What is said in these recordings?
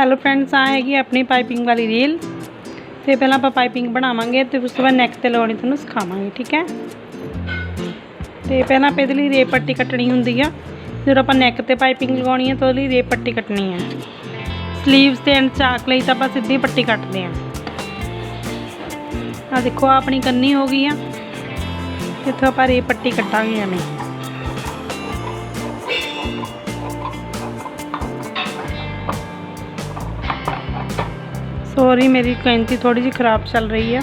Hello friends ਆ ਹੈਗੀ ਆਪਣੀ ਪਾਈਪਿੰਗ ਵਾਲੀ ਰੀਲ ਤੇ ਪਹਿਲਾਂ ਆਪਾਂ ਪਾਈਪਿੰਗ ਬਣਾਵਾਂਗੇ ਤੇ ਉਸ ਤੋਂ ਬਾਅਦ ਨੈਕ ਤੇ ਲਗਾਉਣੀ ਤੁਹਾਨੂੰ ਸਿਖਾਵਾਂਗੇ, ਠੀਕ ਹੈ? ਤੇ ਪਹਿਲਾਂ ਆਪਾਂ ਇਹਦੇ ਲਈ ਰੇਪ ਪੱਟੀ ਕੱਟਣੀ ਹੁੰਦੀ ਆ। ਜਦੋਂ ਆਪਾਂ ਨੈਕ ਤੇ ਪਾਈਪਿੰਗ ਲਗਾਉਣੀ ਹੈ ਤਾਂ ਉਹਦੇ ਲਈ ਰੇਪ ਪੱਟੀ ਕੱਟਣੀ ਹੈ ਸਲੀਵਸ ਤੇ ਐਂਡ ਚਾਕ ਲਈ ਤਾਂ ਆਪਾਂ ਸਿੱਧੀ ਪੱਟੀ ਕੱਟਦੇ ਆ। ਆ ਦੇਖੋ ਆਪਣੀ ਕੰਨੀ ਹੋ ਗਈ ਆ। ਇੱਥੋਂ ਆਪਾਂ ਰੇਪ ਪੱਟੀ ਕੱਟਾਂਗੇ ਐਵੇਂ। ਸੌਰੀ ਮੇਰੀ ਕੈਂਚੀ ਥੋੜੀ ਜਿਹੀ ਖਰਾਬ ਚੱਲ ਰਹੀ ਆ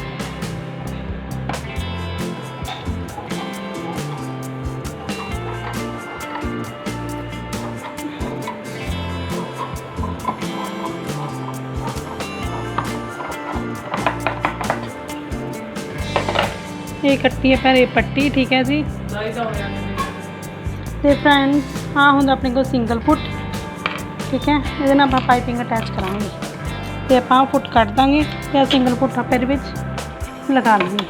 ਇਹ ਕੱਟੀ ਹੈ ਪਹਿਲੇ ਪੱਟੀ ਠੀਕ ਹੈ ਜੀ ਤੇ ਫਰੈਂਡਸ ਆਹ ਹੁੰਦਾ ਆਪਣੇ ਕੋਲ ਸਿੰਗਲ ਫੁੱਟ ਠੀਕ ਹੈ ਇਹਦੇ ਨਾਲ ਆਪਾਂ ਪਾਈਪਿੰਗ ਅਟੈਚ ਕਰਾਂਗੇ ਤੇ ਆਪਾਂ ਫੁੱਟ ਕੱਢ ਦਾਂਗੇ ਤੇ ਸਿੰਗਲ ਫੁੱਟ ਆਪਾਂ ਇਹਦੇ ਵਿੱਚ ਲਗਾ ਲਾਂਗੇ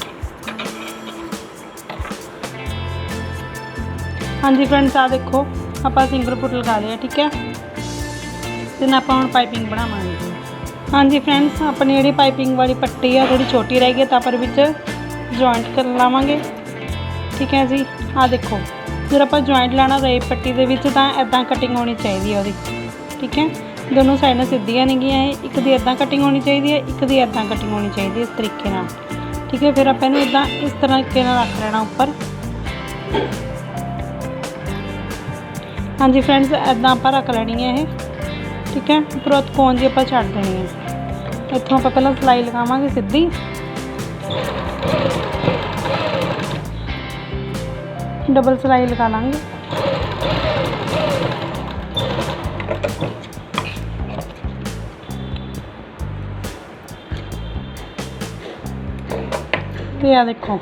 ਹਾਂਜੀ ਫਰੈਂਡਸ ਆ ਦੇਖੋ, ਆਪਾਂ ਸਿੰਗਲ ਫੁੱਟ ਲਗਾ ਲਿਆ, ਠੀਕ ਹੈ? ਤੇ ਨਾ ਆਪਾਂ ਹੁਣ ਪਾਈਪਿੰਗ ਬਣਾਵਾਂਗੇ। ਹਾਂਜੀ ਫਰੈਂਡਸ, ਆਪਣੀ ਜਿਹੜੀ ਪਾਈਪਿੰਗ ਵਾਲੀ ਪੱਟੀ ਆ ਥੋੜੀ ਛੋਟੀ ਰਹਿ ਗਈ ਤਾਂ ਆਪਾਂ ਇਹਦੇ ਵਿੱਚ ਜੁਆਇੰਟ ਕਰ ਲਾਵਾਂਗੇ। ਠੀਕ ਹੈ ਜੀ? ਆ ਦੇਖੋ ਜਦੋਂ ਆਪਾਂ ਜੁਆਇੰਟ ਲਾਣਾ ਰਹੇ ਪੱਟੀ ਦੇ ਵਿੱਚ ਤਾਂ ਐਦਾਂ ਕਟਿੰਗ ਹੋਣੀ ਚਾਹੀਦੀ ਹੈ ਉਹਦੀ। ਠੀਕ ਹੈ? ਦੋਨੋਂ ਸਾਈਡਾਂ ਸਿੱਧੀਆਂ ਨੇਗੀਆਂ ਇਹ। ਇੱਕ ਦੀ ਐਦਾਂ ਕਟਿੰਗ ਹੋਣੀ ਚਾਹੀਦੀ ਹੈ, ਇੱਕ ਦੀ ਐਦਾਂ ਕਟਿੰਗ ਹੋਣੀ ਚਾਹੀਦੀ ਹੈ ਇਸ ਤਰੀਕੇ ਨਾਲ। ਠੀਕ ਹੈ, ਫਿਰ ਆਪਾਂ ਇਹਨੂੰ ਇਦਾਂ ਇਸ ਤਰੀਕੇ ਨਾਲ ਰੱਖ ਲੈਣਾ ਉੱਪਰ। ਹਾਂਜੀ ਫਰੈਂਡਸ ਐਦਾਂ ਆਪਾਂ ਰੱਖ ਲੈਣੀ ਹੈ ਇਹ। ਠੀਕ ਹੈ, ਉੱਪਰੋਂ ਕੋਨ ਜੀ ਆਪਾਂ ਛੱਡ ਦੇਣੀ ਹੈ। ਇੱਥੋਂ ਆਪਾਂ ਪਹਿਲਾਂ ਸਲਾਈ ਲਗਾਵਾਂਗੇ ਸਿੱਧੀ। ਡਬਲ ਸਲਾਈ ਲਗਾ ਲਾਂਗੇ। ਤੇ ਆ ਦੇਖੋ।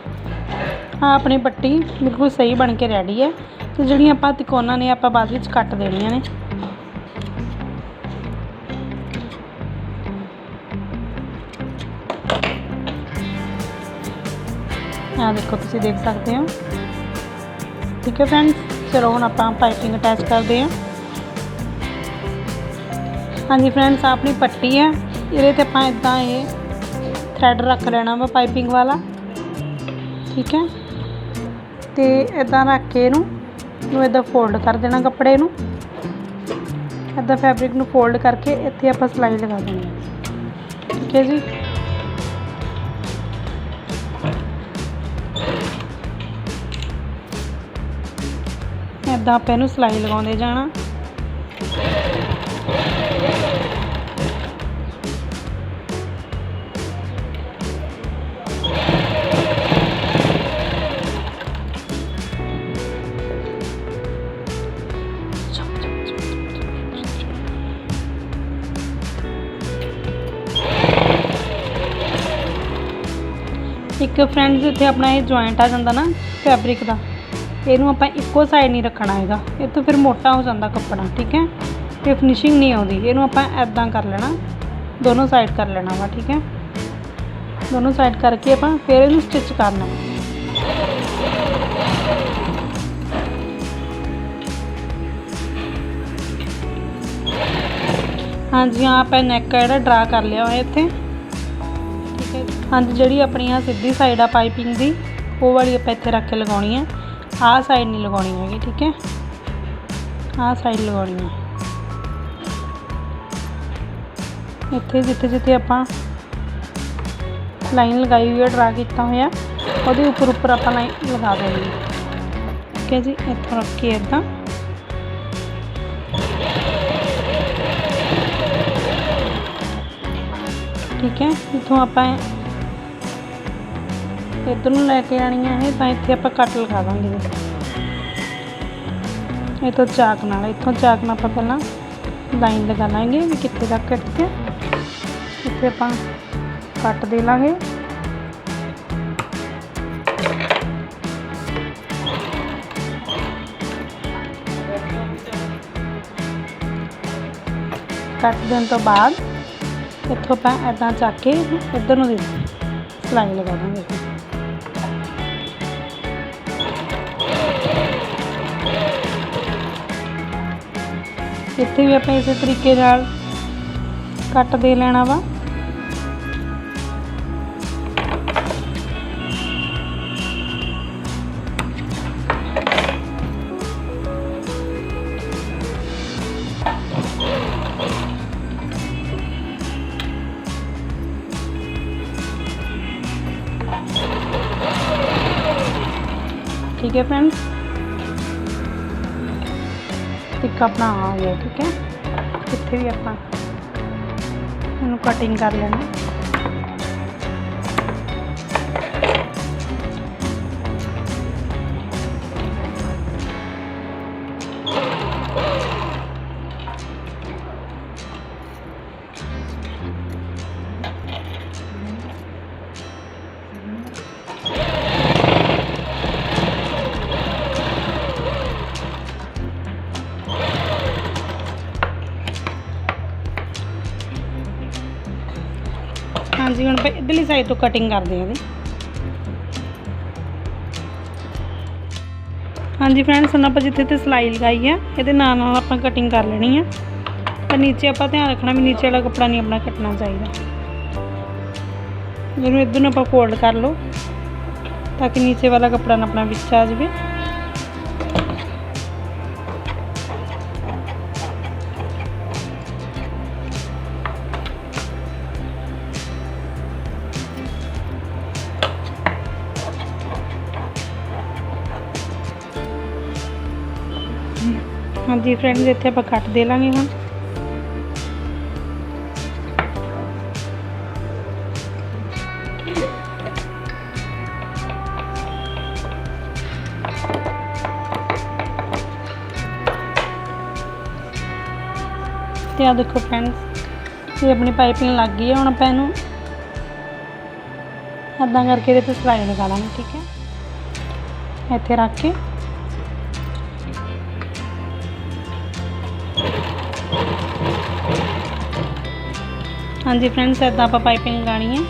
ਆ ਆਪਣੀ ਪੱਟੀ ਬਿਲਕੁਲ ਸਹੀ ਬਣ ਕੇ ਰੈਡੀ ਹੈ। ਤੇ ਜਿਹੜੀਆਂ ਆਪਾਂ ਤਿਕੋਣਾ ਨੇ ਆਪਾਂ ਬਾਅਦ ਵਿੱਚ ਕੱਟ ਦੇਣੀਆਂ ਨੇ। ਆ ਦੇਖੋ ਤੁਸੀਂ ਦੇਖ ਸਕਦੇ ਹੋ। ਠੀਕ ਹੈ ਫਰੈਂਡਸ ਚਲੋ ਹੁਣ ਆਪਾਂ ਪਾਈਪਿੰਗ ਅਟੈਚ ਕਰਦੇ ਹਾਂ। ਹਾਂਜੀ ਫਰੈਂਡਸ ਆਪਣੀ ਪੱਟੀ ਹੈ। ਇਹਦੇ ਤੇ ਆਪਾਂ ਇਦਾਂ ਇਹ ਥ੍ਰੈਡ ਰੱਖ ਲੈਣਾ ਵਾ ਪਾਈਪਿੰਗ ਵਾਲਾ। ਠੀਕ ਹੈ? ਤੇ ਇਦਾਂ ਰੱਖ ਕੇ ਇਹਨੂੰ ਨੂੰ ਇਦਾਂ ਫੋਲਡ ਕਰ ਦੇਣਾ ਕੱਪੜੇ ਨੂੰ। ਇਦਾਂ ਫੈਬਰਿਕ ਨੂੰ ਫੋਲਡ ਕਰਕੇ ਇੱਥੇ ਆਪਾਂ ਸਲਾਈ ਲਗਾ ਦੇਣੀ ਹੈ। ਠੀਕ ਹੈ ਜੀ? ਇਦਾਂ ਆਪਾਂ ਇਹਨੂੰ ਸਲਾਈ ਲਗਾਉਂਦੇ ਜਾਣਾ। ਇੱਕ ਫਰੈਂਡਸ ਇੱਥੇ ਆਪਣਾ ਇਹ ਜੁਆਇੰਟ ਆ ਜਾਂਦਾ ਨਾ ਫੈਬਰਿਕ ਦਾ, ਇਹਨੂੰ ਆਪਾਂ ਇੱਕੋ ਸਾਈਡ ਨਹੀਂ ਰੱਖਣਾ ਹੈਗਾ। ਇਹ ਤੋਂ ਫਿਰ ਮੋਟਾ ਹੋ ਜਾਂਦਾ ਕੱਪੜਾ, ਠੀਕ ਹੈ? ਤੇ ਫਿਨਿਸ਼ਿੰਗ ਨਹੀਂ ਆਉਂਦੀ। ਇਹਨੂੰ ਆਪਾਂ ਐਦਾਂ ਕਰ ਲੈਣਾ, ਦੋਨੋਂ ਸਾਈਡ ਕਰ ਲੈਣਾ ਵਾ, ਠੀਕ ਹੈ? ਦੋਨੋਂ ਸਾਈਡ ਕਰਕੇ ਆਪਾਂ ਫਿਰ ਇਹਨੂੰ ਸਟਿਚ ਕਰਨਾ। ਹਾਂਜੀ, ਹਾਂ, ਆਪਾਂ ਨੈਕ ਜਿਹੜਾ ਡਰਾ ਕਰ ਲਿਆ ਹੋਇਆ ਇੱਥੇ। ਹਾਂਜੀ, ਜਿਹੜੀ ਆਪਣੀ ਆ ਸਿੱਧੀ ਸਾਈਡ ਆ ਪਾਈਪਿੰਗ ਦੀ, ਉਹ ਵਾਲੀ ਆਪਾਂ ਇੱਥੇ ਰੱਖ ਕੇ ਲਗਾਉਣੀ ਹੈ ਆਹ ਸਾਈਡ ਨਹੀਂ ਲਗਾਉਣੀ ਹੈਗੀ, ਠੀਕ ਹੈ? ਆਹ ਸਾਈਡ ਲਗਾਉਣੀ ਹੈ ਇੱਥੇ ਜਿੱਥੇ ਜਿੱਥੇ ਆਪਾਂ ਲਾਈਨ ਲਗਾਈ ਹੋਈ ਹੈ ਡਰਾ ਕੀਤਾ ਹੋਇਆ, ਉਹਦੇ ਉੱਪਰ ਉੱਪਰ ਆਪਾਂ ਲਾਈਨ ਲਗਾ ਦੇਣੀ ਠੀਕ ਹੈ ਜੀ, ਇੱਥੋਂ ਰੱਖ ਕੇ ਇਦਾਂ ਠੀਕ ਹੈ, ਇੱਥੋਂ ਆਪਾਂ ਇੱਧਰ ਨੂੰ ਲੈ ਕੇ ਆਣੀ ਹੈ ਇਹ, ਤਾਂ ਇੱਥੇ ਆਪਾਂ ਕੱਟ ਲਗਾ ਦਾਂਗੇ ਇਹਦੇ ਇਹ ਤੋਂ ਚਾਕ ਨਾਲ, ਇੱਥੋਂ ਚਾਕ ਨਾਲ ਆਪਾਂ ਪਹਿਲਾਂ ਲਾਈਨ ਲਗਾ ਲਾਂਗੇ ਵੀ ਕਿੱਥੇ ਤੱਕ ਕੱਟ ਕੇ ਇੱਥੇ ਆਪਾਂ ਕੱਟ ਦੇ ਲਾਂਗੇ। ਕੱਟ ਦੇਣ ਤੋਂ ਬਾਅਦ ਇੱਥੋਂ ਆਪਾਂ ਐਦਾਂ ਚੱਕ ਕੇ ਇੱਧਰ ਨੂੰ ਦੇ ਸਲਾਈ ਲਗਾ ਦਾਂਗੇ। ਇੱਥੇ ਵੀ ਆਪਾਂ ਇਸੇ ਤਰੀਕੇ ਨਾਲ ਕੱਟ ਦੇ ਲੈਣਾ ਵਾ। ਠੀਕ ਹੈ ਫਰੈਂਡਸ ਇੱਕ ਆਪਣਾ ਆ ਗਿਆ ਠੀਕ ਹੈ? ਇੱਥੇ ਵੀ ਆਪਾਂ ਇਹਨੂੰ ਕਟਿੰਗ ਕਰ ਲੈਣਾ ਆਪਾਂ ਇਧਰਲੀ ਸਾਈਡ ਤੋਂ ਕਟਿੰਗ ਕਰਦੇ ਹਾਂ ਇਹਦੀ ਹਾਂਜੀ ਫਰੈਂਡਸ ਹੁਣ ਆਪਾਂ ਜਿੱਥੇ ਤੇ ਸਲਾਈ ਲਗਾਈ ਹੈ ਇਹਦੇ ਨਾਲ ਨਾਲ ਆਪਾਂ ਕਟਿੰਗ ਕਰ ਲੈਣੀ ਹੈ ਤੇ ਨੀਚੇ ਆਪਾਂ ਧਿਆਨ ਰੱਖਣਾ ਵੀ ਨੀਚੇ ਵਾਲਾ ਕੱਪੜਾ ਨਹੀਂ ਆਪਣਾ ਕੱਟਣਾ ਚਾਹੀਦਾ। ਜਿਹਨੂੰ ਇਧਰ ਨੂੰ ਆਪਾਂ ਫੋਲਡ ਕਰ ਲਓ, ਤਾਂ ਕਿ ਨੀਚੇ ਵਾਲਾ ਕੱਪੜਾ ਨਾ ਆਪਣਾ ਵਿੱਚ ਆ ਜਾਵੇ। ਹਾਂਜੀ ਫਰੈਂਡਸ ਇੱਥੇ ਆਪਾਂ ਕੱਟ ਦੇ ਲਾਂਗੇ ਹੁਣ। ਤੇ ਆ ਦੇਖੋ ਫਰੈਂਡਸ ਇਹ ਆਪਣੀ ਪਾਈਪਿੰਗ ਲੱਗ ਗਈ ਹੈ ਹੁਣ ਆਪਾਂ ਇਹਨੂੰ ਏਦਾਂ ਕਰਕੇ ਇਹਦੇ ਤੇ ਸਲਾਈ ਲਗਾ ਲਾਂਗੇ, ਠੀਕ ਹੈ। ਇੱਥੇ ਰੱਖ ਕੇ। ਹਾਂਜੀ ਫਰੈਂਡਸ ਇੱਦਾਂ ਆਪਾਂ ਪਾਈਪਿੰਗ ਲਗਾਣੀ ਹੈ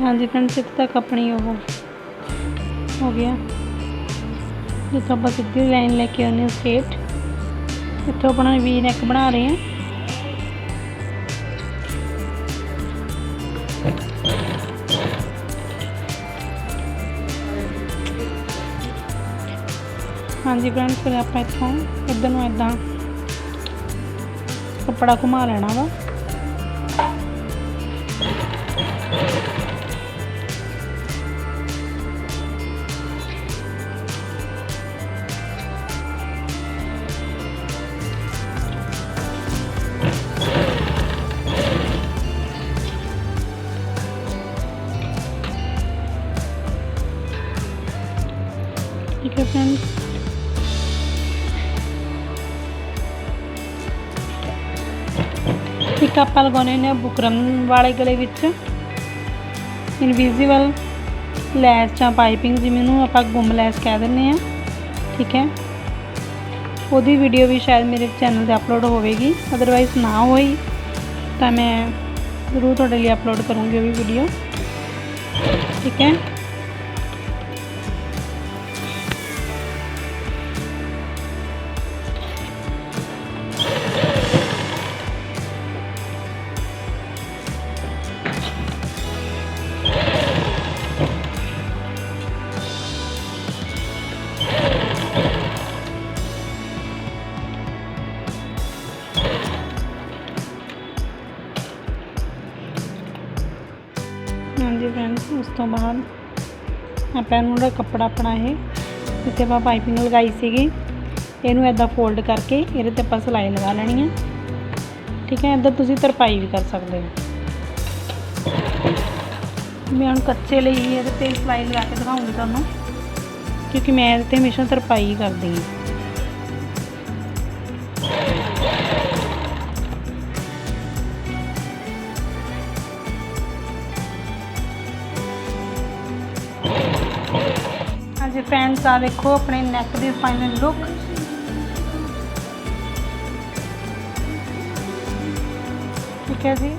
ਹਾਂਜੀ ਫਰੈਂਡਸ ਇੱਥੇ ਤੱਕ ਆਪਣੀ ਉਹ ਹੋ ਗਿਆ ਜਿੱਥੋਂ ਆਪਾਂ ਸਿੱਧੀ ਲਾਈਨ ਲੈ ਕੇ ਆਉਂਦੇ ਹਾਂ ਸਟੇਟ ਇੱਥੋਂ ਆਪਣਾ ਵੀ ਨੈਕ ਬਣਾ ਰਹੇ ਹਾਂ। ਹਾਂਜੀ ਫਰੈਂਡ ਫਿਰ ਆਪਾਂ ਇੱਥੋਂ ਇੱਧਰ ਨੂੰ ਇਦਾਂ ਕੱਪੜਾ ਘੁਮਾ ਲੈਣਾ ਵਾ। ਠੀਕ ਹੈ ਇੱਕ ਆਪਾਂ ਲਗਾਉਣੇ ਨੇ ਬੁਕਰਮ ਵਾਲੇ ਗਲੇ ਵਿੱਚ। ਇਨਵਿਜ਼ੀਬਲ ਲੈਸ ਜਾਂ ਪਾਈਪਿੰਗ ਜਿਵੇਂ ਨੂੰ ਆਪਾਂ ਗੁੰਮ ਲੈਸ ਕਹਿ ਦਿੰਦੇ ਆ ਠੀਕ ਹੈ? ਉਹਦੀ ਵੀਡੀਓ ਵੀ ਸ਼ਾਇਦ ਮੇਰੇ ਚੈਨਲ ਤੇ ਅਪਲੋਡ ਹੋਵੇਗੀ। ਅਦਰਵਾਈਜ਼ ਨਾ ਹੋਈ, ਤਾਂ ਮੈਂ ਜ਼ਰੂਰ ਤੁਹਾਡੇ ਲਈ ਅਪਲੋਡ ਕਰੂੰਗੀ ਉਹ ਵੀ ਵੀਡੀਓ ਠੀਕ ਹੈ? ਹਾਂਜੀ ਫਰੈਂਡਸ ਉਸ ਤੋਂ ਬਾਅਦ ਆਪਾਂ ਇਹਨੂੰ ਜਿਹੜਾ ਕੱਪੜਾ ਆਪਣਾ ਇਹ ਜਿੱਥੇ ਆਪਾਂ ਪਾਈਪਿੰਗ ਲਗਾਈ ਸੀਗੀ। ਇਹਨੂੰ ਐਦਾਂ ਫੋਲਡ ਕਰਕੇ ਇਹਦੇ ਤੇ ਆਪਾਂ ਸਿਲਾਈ ਲਗਾ ਲੈਣੀ ਹੈ ਠੀਕ ਹੈ ਇੱਧਰ ਤੁਸੀਂ ਤਰਪਾਈ ਵੀ ਕਰ ਸਕਦੇ ਹੋ। ਮੈਂ ਹੁਣ ਕੱਚੇ ਲਈ ਹੀ ਇਹਦੇ ਤੇ ਸਿਲਾਈ ਲਗਾ ਕੇ ਦਿਖਾਉਂਗੀ ਤੁਹਾਨੂੰ, ਕਿਉਂਕਿ ਮੈਂ ਇਹਦੇ ਤੇ ਹਮੇਸ਼ਾ ਤਰਪਾਈ ਹੀ ਕਰਦੀ ਹਾਂ। ਫਰੈਂਡਸ ਆ ਵੇਖੋ ਆਪਣੇ ਨੈਕ ਦੀ ਫਾਈਨਲ ਲੁੱਕ ਠੀਕ ਹੈ ਜੀ?